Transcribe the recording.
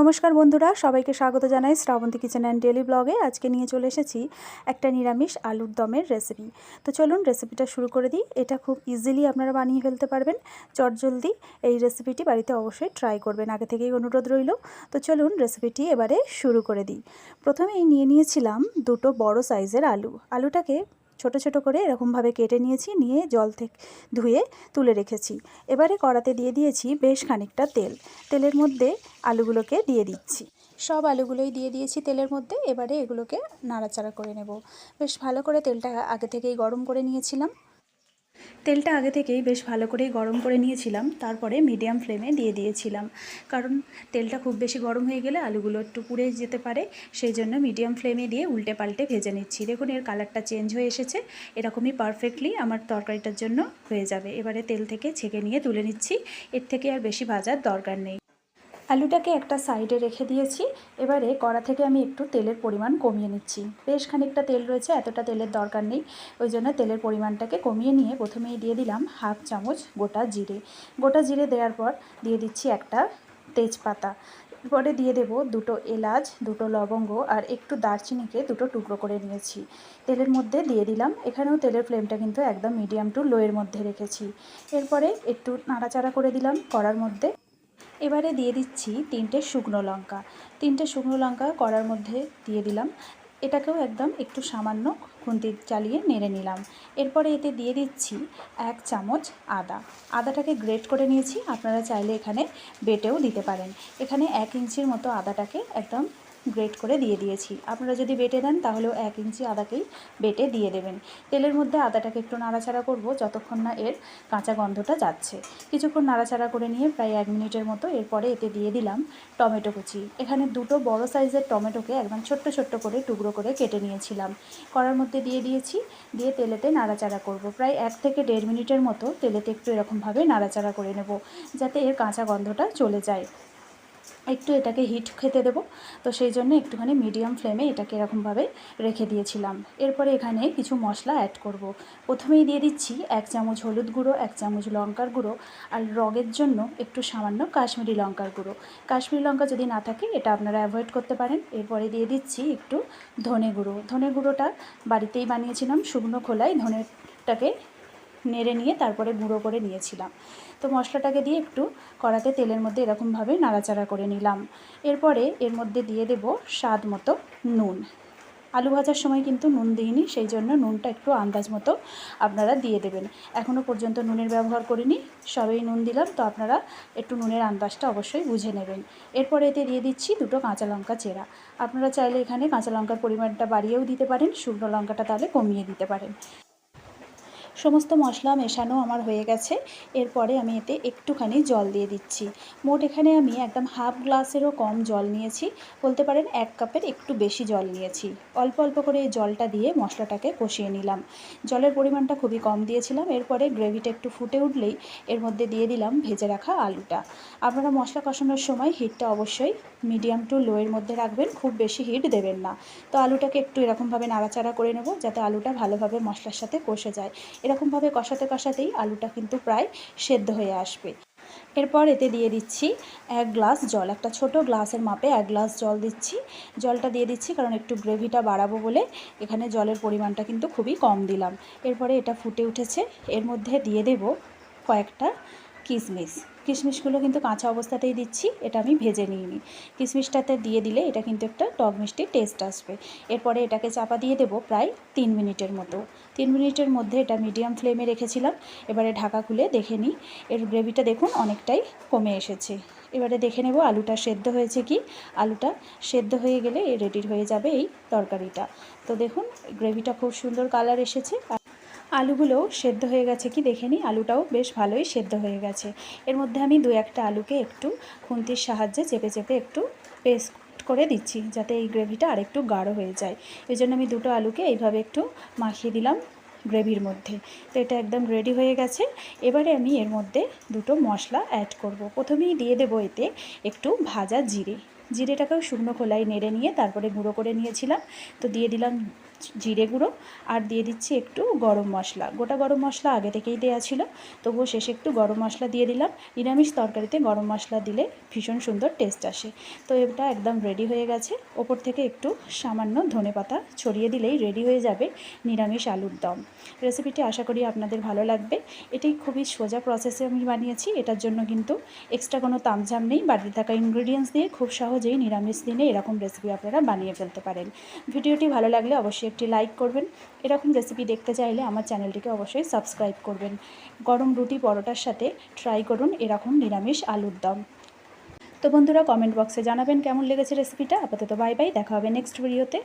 নমস্কার বন্ধুরা, সবাইকে স্বাগত জানাই শ্রাবন্তী কিচেন অ্যান্ড ডেলি ব্লগে। আজকে নিয়ে চলে এসেছি একটা নিরামিষ আলুর দমের রেসিপি তো চলুন রেসিপিটা শুরু করে দিই। এটা খুব ইজিলি আপনারা বানিয়ে ফেলতে পারবেন। চটজলদি এই রেসিপিটি বাড়িতে অবশ্যই ট্রাই করবেন। আগে থেকেই অনুরোধ রইল। তো চলুন রেসিপিটি এবারে শুরু করে দিই। প্রথমেই নিয়ে নিয়েছিলাম দুটো বড় সাইজের আলু। আলুটাকে ছোট ছোট করে এরকমভাবে কেটে নিয়েছি, নিয়ে জল থেকে ধুয়ে তুলে রেখেছি। এবারে কড়াতে দিয়ে দিয়েছি বেশ খানিকটা তেল। তেলের মধ্যে আলুগুলোকে দিয়ে দিচ্ছি। সব আলুগুলোই দিয়ে দিয়েছি তেলের মধ্যে। এবারে এগুলোকে নাড়াচাড়া করে নেব। বেশ ভালো করে তেলটা আগে থেকেই গরম করে নিয়েছিলাম। তেলটা আগে থেকেই বেশ ভালো করেই গরম করে নিয়েছিলাম, তারপরে মিডিয়াম ফ্লেমে দিয়ে দিয়েছিলাম। কারণ তেলটা খুব বেশি গরম হয়ে গেলে আলুগুলো একটু পুড়ে যেতে পারে, সেই জন্য মিডিয়াম ফ্লেমে দিয়ে উল্টে পাল্টে ভেজে নিচ্ছি। দেখুন, এর কালারটা চেঞ্জ হয়ে এসেছে, এরকমই পারফেক্টলি আমার তরকারিটার জন্য হয়ে যাবে। এবারে তেল থেকে ছেঁকে নিয়ে তুলে নিচ্ছি, এর থেকে আর বেশি ভাজার দরকার নেই। আলুটাকে একটা সাইডে রেখে দিয়েছি। এবারে কড়া থেকে আমি একটু তেলের পরিমাণ কমিয়ে নিচ্ছি। বেশ খানিকটা তেল রয়েছে, এতটা তেলের দরকার নেই। ওই জন্য তেলের পরিমাণটাকে কমিয়ে নিয়ে প্রথমেই দিয়ে দিলাম হাফ চামচ গোটা জিরে। গোটা জিরে দেওয়ার পর দিয়ে দিচ্ছি একটা তেজপাতা। এরপরে দিয়ে দেব দুটো এলাচ, দুটো লবঙ্গ আর একটু দারচিনিকে দুটো টুকরো করে নিয়েছি। তেলের মধ্যে দিয়ে দিলাম। এখানেও তেলের ফ্লেমটা কিন্তু একদম মিডিয়াম টু লোয়ের মধ্যে রেখেছি। এরপরে একটু নাড়াচাড়া করে দিলাম কড়ার মধ্যে। এবারে দিয়ে দিচ্ছি তিনটে শুকনো লঙ্কা। তিনটে শুকনো লঙ্কা কড়ার মধ্যে দিয়ে দিলাম। এটাকেও একদম একটু সামান্য খুন্তি চালিয়ে নেড়ে নিলাম। এরপরে এতে দিয়ে দিচ্ছি এক চামচ আদা। আদাটাকে গ্রেট করে নিয়েছি, আপনারা চাইলে এখানে বেটেও দিতে পারেন। এখানে এক ইঞ্চির মতো আদাটাকে একদম গ্রেট করে দিয়ে দিয়েছি। আপনারা যদি বেটে দেন তাহলেও এক ইঞ্চি আদাকেই বেটে দিয়ে দেবেন। তেলের মধ্যে আদাটাকে একটু নাড়াচাড়া করব, যতক্ষণ না এর কাঁচা গন্ধটা যাচ্ছে। কিছুক্ষণ নাড়াচাড়া করে নিয়ে প্রায় এক মিনিটের মতো এরপরে এতে দিয়ে দিলাম টমেটো কুচি। এখানে দুটো বড় সাইজের টমেটোকে একদম ছোট্ট ছোট্ট করে টুকরো করে কেটে নিয়েছিলাম। কড়ার মধ্যে দিয়ে দিয়েছি, দিয়ে তেলেতে নাড়াচাড়া করব। প্রায় এক থেকে দেড় মিনিটের মতো তেলেতে একটু এরকমভাবে নাড়াচাড়া করে নেব, যাতে এর কাঁচা গন্ধটা চলে যায়। একটু এটাকে হিট খেতে দেবো। তো সেই জন্য একটুখানি মিডিয়াম ফ্লেমে এটাকে এরকমভাবে রেখে দিয়েছিলাম। এরপরে এখানে কিছু মশলা অ্যাড করব। প্রথমেই দিয়ে দিচ্ছি এক চামচ হলুদ গুঁড়ো, এক চামচ লঙ্কার গুঁড়ো আর রগের জন্য একটু সামান্য কাশ্মীরি লঙ্কার গুঁড়ো। কাশ্মীরি লঙ্কা যদি না থাকে, এটা আপনারা অ্যাভয়েড করতে পারেন। এরপরে দিয়ে দিচ্ছি একটু ধনে গুঁড়ো। ধনে গুঁড়োটা বাড়িতেই বানিয়েছিলাম। শুকনো খোলায় ধনেটাকে নেড়ে নিয়ে তারপরে গুঁড়ো করে নিয়েছিলাম। তো মশলাটাকে দিয়ে একটু কড়াতে তেলের মধ্যে এরকমভাবে নাড়াচাড়া করে নিলাম। এরপরে এর মধ্যে দিয়ে দেব স্বাদ মতো নুন। আলু ভাজার সময় কিন্তু নুন দিইনি, সেই জন্য নুনটা একটু আন্দাজ মতো আপনারা দিয়ে দেবেন। এখনও পর্যন্ত নুনের ব্যবহার করিনি, সবেই নুন দিলাম, তো আপনারা একটু নুনের আন্দাজটা অবশ্যই বুঝে নেবেন। এরপরে এতে দিয়ে দিচ্ছি দুটো কাঁচা লঙ্কা চেরা। আপনারা চাইলে এখানে কাঁচা লঙ্কার পরিমাণটা বাড়িয়েও দিতে পারেন, শুকনো লঙ্কাটা তাহলে কমিয়ে দিতে পারেন। সমস্ত মশলা মেশানো আমার হয়ে গেছে। এরপরে আমি এতে একটুখানি জল দিয়ে দিচ্ছি। মোট এখানে আমি একদম হাফ গ্লাসেরও কম জল নিয়েছি। বলতে পারেন এক কাপের একটু বেশি জল নিয়েছি। অল্প অল্প করে জলটা দিয়ে মশলাটাকে কষিয়ে নিলাম। জলের পরিমাণটা খুবই কম দিয়েছিলাম। এরপরে গ্রেভিটা একটু ফুটে উঠলেই এর মধ্যে দিয়ে দিলাম ভেজে রাখা আলুটা। আপনারা মশলা কষানোর সময় হিটটা অবশ্যই মিডিয়াম টু লোয়ের মধ্যে রাখবেন। খুব বেশি হিট দেবেন না। তো আলুটাকে একটু এরকমভাবে নাড়াচাড়া করে নেব যাতে আলুটা ভালোভাবে মশলার সাথে কষে যায়। এরকমভাবে কষাতে কষাতেই আলুটা কিন্তু প্রায় সেদ্ধ হয়ে আসবে। এরপর এতে দিয়ে দিচ্ছি এক গ্লাস জল, একটা ছোট গ্লাসের মাপে এক গ্লাস জল দিচ্ছি। জলটা দিয়ে দিচ্ছি কারণ একটু গ্রেভিটা বাড়াবো বলে এখানে জলের পরিমাণটা কিন্তু খুবই কম দিলাম। এরপরে এটা ফুটে উঠেছে। এর মধ্যে দিয়ে দেব কয়েকটা কিশমিশ কিশমিশগুলো কিন্তু কাঁচা অবস্থাতেই দিচ্ছি, এটা আমি ভেজে নিইনি। কিশমিশটাতে দিয়ে দিলে এটা কিন্তু একটা টক মিষ্টি টেস্ট আসবে। এরপরে এটাকে চাপা দিয়ে দেবো প্রায় তিন মিনিটের মতো। তিন মিনিটের মধ্যে এটা মিডিয়াম ফ্লেমে রেখেছিলাম, এবারে ঢাকা খুলে দেখে নিই। এর গ্রেভিটা দেখুন অনেকটাই কমে এসেছে। এবারে দেখে নেব আলুটা সেদ্ধ হয়েছে কি। আলুটা সেদ্ধ হয়ে গেলে রেডি হয়ে যাবে এই তরকারিটা। তো দেখুন, গ্রেভিটা খুব সুন্দর কালার এসেছে। আলুগুলোও সেদ্ধ হয়ে গেছে কি? দেখে আলুটাও বেশ ভালোই সেদ্ধ হয়ে গেছে। এর মধ্যে আমি দু একটা আলুকে একটু খুন্তির সাহায্যে চেপে চেপে একটু পেস্ট করে দিচ্ছি, যাতে এই গ্রেভিটা আরেকটু গাঢ় হয়ে যায়। এই জন্য আমি দুটো আলুকে এইভাবে একটু মাখিয়ে দিলাম গ্রেভির মধ্যে। তো এটা একদম রেডি হয়ে গেছে। এবারে আমি এর মধ্যে দুটো মশলা অ্যাড করব। প্রথমেই দিয়ে দেবো এতে একটু ভাজা জিরে। জিরেটাকেও শুকনো খোলায় নেড়ে নিয়ে তারপরে গুঁড়ো করে নিয়েছিলাম। তো দিয়ে দিলাম জিরে গুঁড়ো আর দিয়ে দিচ্ছি একটু গরম মশলা। গোটা গরম মশলা আগে থেকেই দেওয়া ছিল, তবুও শেষে একটু গরম মশলা দিয়ে দিলাম। নিরামিষ তরকারিতে গরম মশলা দিলে ভীষণ সুন্দর টেস্ট আসে। তো এটা একদম রেডি হয়ে গেছে। ওপর থেকে একটু সামান্য ধনে পাতা ছড়িয়ে দিলেই রেডি হয়ে যাবে নিরামিষ আলুর দম। রেসিপিটি আশা করি আপনাদের ভালো লাগবে। এটি খুবই সোজা প্রসেসে আমি বানিয়েছি। এটার জন্য কিন্তু এক্সট্রা কোনো তামঝাম নেই। বাড়িতে থাকা ইনগ্রিডিয়েন্টস দিয়ে খুব সহজেই নিরামিষ দিনে এরকম রেসিপি আপনারা বানিয়ে ফেলতে পারেন। ভিডিওটি ভালো লাগলে অবশ্যই একটি লাইক করবেন। এরকম রেসিপি দেখতে চাইলে আমার চ্যানেলটিকে অবশ্যই সাবস্ক্রাইব করবেন। গরম রুটি পরোটার সাথে ট্রাই করুন এরকম নিরামিষ আলুর দম। তো বন্ধুরা কমেন্ট বক্সে জানাবেন কেমন লেগেছে রেসিপিটা আপাতত বাই বাই দেখা হবে নেক্সট ভিডিওতে